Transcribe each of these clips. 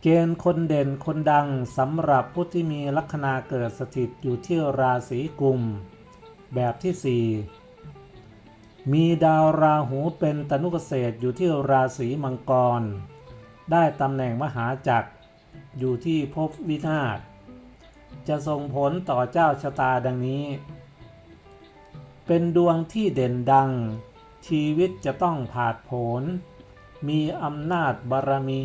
เกณฑ์คนเด่นคนดังสำหรับผู้ที่มีลัคนาเกิดสถิตอยู่ที่ราศีกุม แบบที่ 4 มีดาวราหูเป็นตนุเกษตรอยู่ที่ราศีมังกร ได้ตำแหน่งมหาจักรอยู่ที่ภพวินาศจะส่งผลต่อเจ้าชะตาดังนี้ เป็นดวงที่เด่นดัง ชีวิตจะต้องผาดโผน มีอำนาจบารมี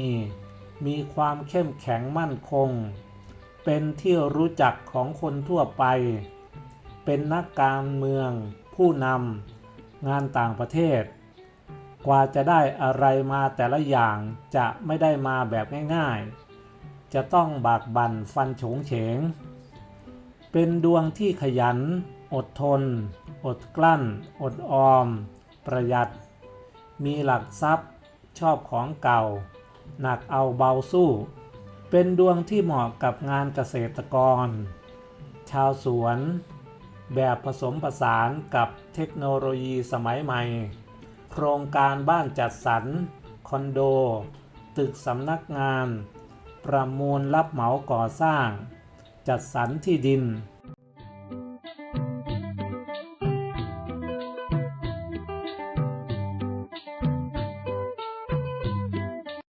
มีความเข้มแข็งมั่นคง เป็นที่รู้จักของคนทั่วไป เป็นนักการเมือง ผู้นำงานต่างประเทศ กว่าจะได้อะไรมาแต่ละอย่างจะไม่ได้มาแบบง่ายๆ จะต้องบากบั่นฟันโฉงเฉง เป็นดวงที่ขยัน อดทน อดกลั้น อดออม ประหยัด มีหลักทรัพย์ ชอบของเก่า หนักเอาเบาสู้ เป็นดวงที่เหมาะกับงานเกษตรกร ชาวสวน แบบผสมผสานกับเทคโนโลยีสมัยใหม่ โครงการบ้านจัดสรร คอนโด ตึกสำนักงาน ประมูลรับเหมาก่อสร้าง จัดสรรที่ดิน